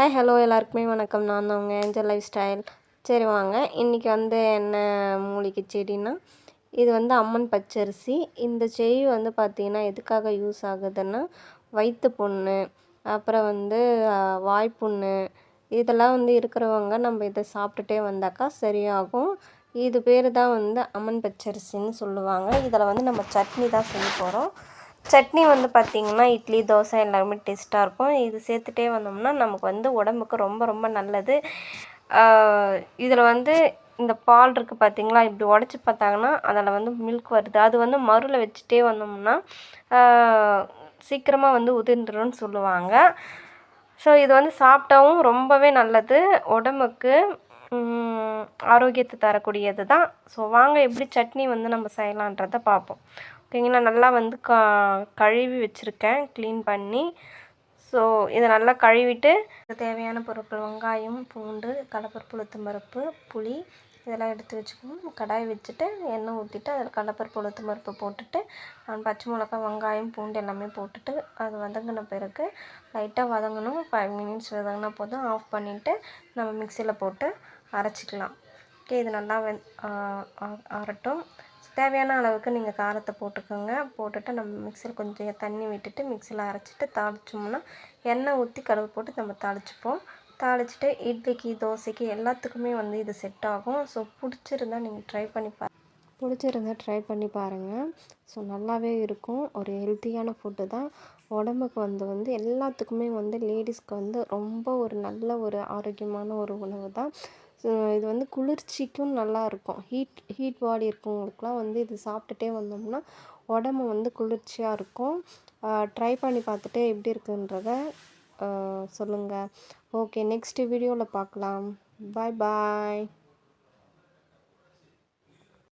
Hi hello எல்லாருக்குமே வணக்கம். நான் தான் உங்கள் ஏஞ்சல் லைஃப் ஸ்டைல் சரி வாங்க. இன்றைக்கி வந்து என்ன மூலிகை செடின்னா இது வந்து அம்மன் பச்சரிசி. இந்த செடி வந்து பார்த்திங்கன்னா எதுக்காக யூஸ் ஆகுதுன்னா வயிற்று புண்ணு அப்புறம் வந்து வாய்ப்புண்ணு இதெல்லாம் வந்து இருக்கிறவங்க நம்ம இதை சாப்பிட்டுட்டே வந்தாக்கா சரியாகும். இது பேர் தான் வந்து அம்மன் பச்சரிசின்னு சொல்லுவாங்க. இதில் வந்து நம்ம சட்னி தான் செய்ய போகிறோம் சட்னி வந்து பார்த்திங்கன்னா இட்லி தோசை எல்லாமே டேஸ்ட்டாக இருக்கும். இது சேர்த்துட்டே வந்தோம்னா நமக்கு வந்து உடம்புக்கு ரொம்ப ரொம்ப நல்லது. இதில் வந்து இந்த பால் இருக்குது பார்த்திங்களா இப்படி உடச்சி பார்த்தாங்கன்னா அதில் வந்து மில்க் வருது. அது வந்து மருவில் வச்சுட்டே வந்தோம்னா சீக்கிரமாக வந்து உதிர்ந்துரும்னு சொல்லுவாங்க. ஸோ இது வந்து சாப்பிட்டாவும் ரொம்பவே நல்லது. உடம்புக்கு ஆரோக்கியத்தை தரக்கூடியது தான் ஸோ வாங்க எப்படி சட்னி வந்து நம்ம செய்யலான்றதை பார்ப்போம். ஓகேங்களா நல்லா வந்து கா கழுவி வச்சுருக்கேன் க்ளீன் பண்ணி. ஸோ இதை நல்லா கழுவிட்டு தேவையான பொருட்கள் வெங்காயம் பூண்டு கடலப்பருப்பு உளுத்தம்பருப்பு புளி இதெல்லாம் எடுத்து வச்சுக்கணும். கடாய் வச்சுட்டு எண்ணெய் ஊற்றிட்டு அதில் கடலப்பருப்பு உளுத்தம்பருப்பு போட்டுட்டு நான் பச்சை மிளகா வெங்காயம் பூண்டு எல்லாமே போட்டுட்டு அது வதங்கின பிறகு லைட்டாக வதங்கணும். ஃபைவ் மினிட்ஸ் வதங்கினா போதும். ஆஃப் பண்ணிவிட்டு நம்ம மிக்சியில் போட்டு அரைச்சிக்கலாம். ஓகே இது நல்லா வெ ஆறட்டும். தேவையான அளவுக்கு நீங்கள் காரத்தை போட்டுக்கோங்க. போட்டுட்டு நம்ம மிக்சியில் கொஞ்சம் தண்ணி விட்டுட்டு மிக்சியில் அரைச்சிட்டு தாளிச்சோம்னா எண்ணெய் ஊற்றி கடுகு போட்டு நம்ம தாளிச்சுப்போம். தாளிச்சிட்டு இட்லிக்கு தோசைக்கு எல்லாத்துக்குமே வந்து இது செட் ஆகும். ஸோ பிடிச்சிருந்தா நீங்கள் ட்ரை பண்ணி பாருங்கள் பிடிச்சிருந்தா ட்ரை பண்ணி பாருங்கள் ஸோ நல்லாவே இருக்கும். ஒரு ஹெல்த்தியான ஃபுட்டு தான். உடம்புக்கு வந்து வந்து எல்லாத்துக்குமே வந்து லேடிஸ்க்கு வந்து ரொம்ப ஒரு நல்ல ஒரு ஆரோக்கியமான ஒரு உணவு தான். இது வந்து குளிர்ச்சிக்கும் நல்லா இருக்கும். ஹீட் ஹீட் பாடி இருக்கவங்களுக்குலாம் வந்து இது சாப்பிட்டுட்டே வந்தோம்னா உடம்பு வந்து குளிர்ச்சியாக இருக்கும். ட்ரை பண்ணி பார்த்துட்டு எப்படி இருக்குன்றத சொல்லுங்கள் ஓகே நெக்ஸ்ட்டு வீடியோவில் பார்க்கலாம். பாய் பாய்